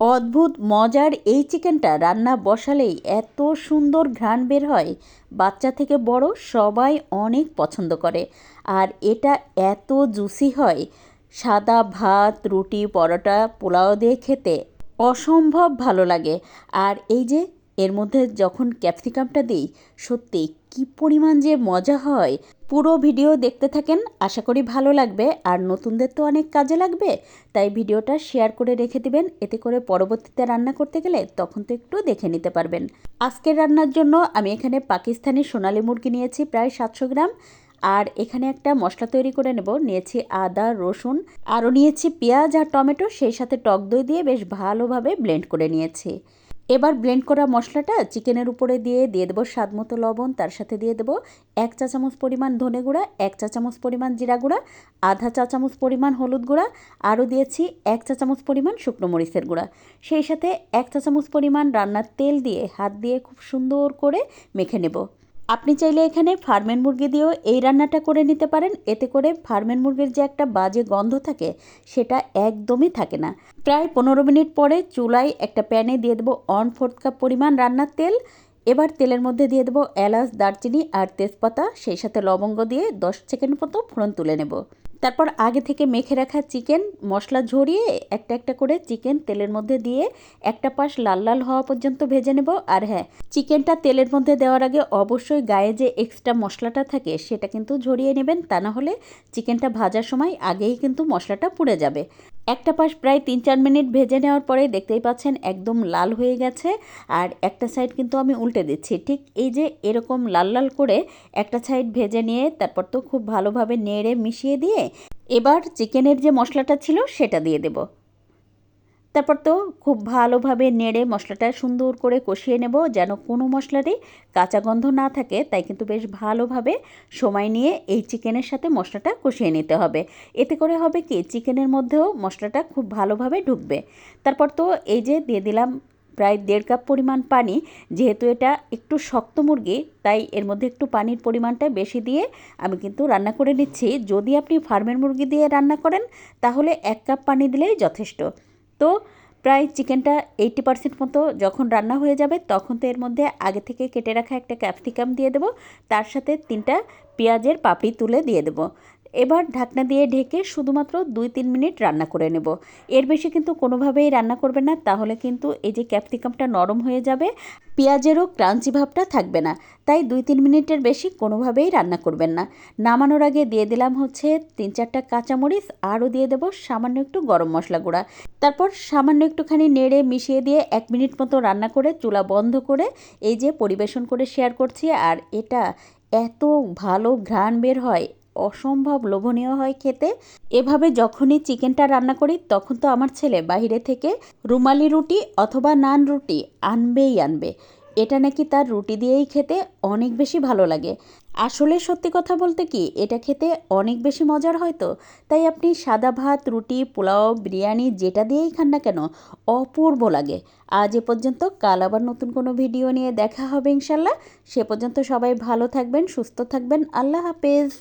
অদ্ভুত, মজার এই চিকেনটা রান্না বসালেই এত সুন্দর ঘ্রাণ বের হয়। বাচ্চা থেকে বড় সবাই অনেক পছন্দ করে। আর এটা এত জুসি হয়, সাদা ভাত, রুটি, পরোটা, পোলাও দিয়ে খেতে অসম্ভব ভালো লাগে। আর এই যে এর মধ্যে যখন ক্যাপসিকামটা দিই, সত্যি কি পরিমাণ যে মজা হয়। পুরো ভিডিও দেখতে থাকেন, আশা করি ভালো লাগবে। আর নতুনদের তো অনেক কাজে লাগবে, তাই ভিডিওটা শেয়ার করে রেখে দিবেন। এতে করে পরবর্তীতে রান্না করতে গেলে তখন তো একটু দেখে নিতে পারবেন। আজকের রান্নার জন্য আমি এখানে পাকিস্তানি সোনালি মুরগি নিয়েছি, প্রায় সাতশো গ্রাম। আর এখানে একটা মশলা তৈরি করে নেব। নিয়েছি আদা, রসুন, আরও নিয়েছি পেঁয়াজ আর টমেটো। সেই সাথে টক দই দিয়ে বেশ ভালোভাবে ব্লেন্ড করে নিয়েছি। এবার ব্লেন্ড করা মশলাটা চিকেনের উপরে দিয়ে দিয়ে দেবো স্বাদ মতো লবণ, তার সাথে দিয়ে দেবো এক চা চামচ পরিমাণ ধনে গুঁড়া, এক চা চামচ পরিমাণ জিরা গুঁড়া, আধা চা চামচ পরিমাণ হলুদ গুঁড়া, আরও দিয়েছি এক চা চামচ পরিমাণ শুকনো মরিচের গুঁড়া। সেই সাথে এক চা চামচ পরিমাণ রান্নার তেল দিয়ে, হাত দিয়ে খুব সুন্দর করে মেখে নেব। আপনি চাইলে এখানে ফার্মেন মুরগি দিয়েও এই রান্নাটা করে নিতে পারেন। এতে করে ফার্মেন মুরগির যে একটা বাজে গন্ধ থাকে, সেটা একদমই থাকে না। প্রায় পনেরো মিনিট পরে চুলায় একটা প্যানে দিয়ে দেবো ওয়ান ফোর্থ কাপ পরিমাণ রান্নার তেল। এবার তেলের মধ্যে দিয়ে দেবো এলাচ, দারচিনি আর তেজপাতা। সেই সাথে লবঙ্গ দিয়ে দশ সেকেন্ড মতো ফোড়ন তুলে নেব। তারপর আগে থেকে মেখে রাখা চিকেন, মশলা ঝরিয়ে একটা একটা করে চিকেন তেলের মধ্যে দিয়ে একটা পাশ লাল লাল হওয়া পর্যন্ত ভেজে নেব। আর হ্যাঁ চিকেনটা তেলের মধ্যে দেওয়ার আগে অবশ্যই গায়ে যে এক্সট্রা মশলাটা থাকে সেটা কিন্তু ঝরিয়ে নেবেন। তা না হলে চিকেনটা ভাজার সময় আগেই কিন্তু মশলাটা পুড়ে যাবে। একটা পাশ প্রায় তিন চার মিনিট ভেজে নেওয়ার পরে দেখতেই পাচ্ছেন একদম লাল হয়ে গেছে। আর একটা সাইড কিন্তু আমি উল্টে দিচ্ছি। ঠিক এই যে এরকম লাল লাল করে একটা সাইড ভেজে নিয়ে তারপর তো খুব ভালোভাবে নেড়ে মিশিয়ে দিয়ে এবার চিকেনের যে মশলাটা ছিল সেটা দিয়ে দেবো। তারপর তো খুব ভালোভাবে নেড়ে মশলাটা সুন্দর করে কষিয়ে নেব যেন কোনো মশলারই কাঁচা গন্ধ না থাকে, তাই কিন্তু বেশ ভালোভাবে সময় নিয়ে এই চিকেনের সাথে মশলাটা কষিয়ে নিতে হবে। এতে করে হবে কি, চিকেনের মধ্যেও মশলাটা খুব ভালোভাবে ঢুকবে। তারপর তো এই যে দিয়ে দিলাম প্রায় দেড় কাপ পরিমাণ পানি, যেহেতু এটা একটু শক্ত মুরগি, তাই এর মধ্যে একটু পানির পরিমাণটা বেশি দিয়ে আমি কিন্তু রান্না করে নিচ্ছি। যদি আপনি ফার্মের মুরগি দিয়ে রান্না করেন, তাহলে এক কাপ পানি দিলেই যথেষ্ট। তো প্রায় চিকেনটা এইটি পার্সেন্ট মতো যখন রান্না হয়ে যাবে, তখন তো এর মধ্যে আগে থেকে কেটে রাখা একটা ক্যাপসিকাম দিয়ে দেবো। তার সাথে তিনটা পেঁয়াজের পাপড়ি তুলে দিয়ে দেবো। এবার ঢাকনা দিয়ে ঢেকে শুধুমাত্র দুই তিন মিনিট রান্না করে নেব। এর বেশি কিন্তু কোনোভাবেই রান্না করবে না, তাহলে কিন্তু এই যে ক্যাপসিকামটা নরম হয়ে যাবে, পেঁয়াজেরও ক্রাঞ্চি ভাবটা থাকবে না। তাই দুই তিন মিনিটের বেশি কোনোভাবেই রান্না করবেন না। নামানোর আগে দিয়ে দিলাম হচ্ছে তিন চারটা কাঁচামরিচ, আরও দিয়ে দেবো সামান্য একটু গরম মশলা গুঁড়া। তারপর সামান্য একটুখানি নেড়ে মিশিয়ে দিয়ে এক মিনিট মতো রান্না করে চুলা বন্ধ করে এই যে পরিবেশন করে শেয়ার করছি, আর এটা এত ভালো ঘ্রাণ বের হয় অসম্ভব লোভনীয় হয় খেতে। এভাবে যখনই চিকেনটা রান্না করি, তখন তো আমার ছেলে বাহিরে থেকে রুমালি রুটি অথবা নান রুটি আনবেই আনবে। এটা নাকি তার রুটি দিয়েই খেতে অনেক বেশি ভালো লাগে। আসলে সত্যি কথা বলতে কি, এটা খেতে অনেক বেশি মজার হয়তো তাই আপনি সাদা ভাত, রুটি, পোলাও, বিরিয়ানি যেটা দিয়েই খান না কেন, অপূর্ব লাগে। আজ এ পর্যন্ত, কাল আবার নতুন কোনো ভিডিও নিয়ে দেখা হবে ইনশাল্লাহ। সে পর্যন্ত সবাই ভালো থাকবেন, সুস্থ থাকবেন। আল্লাহ হাফেজ।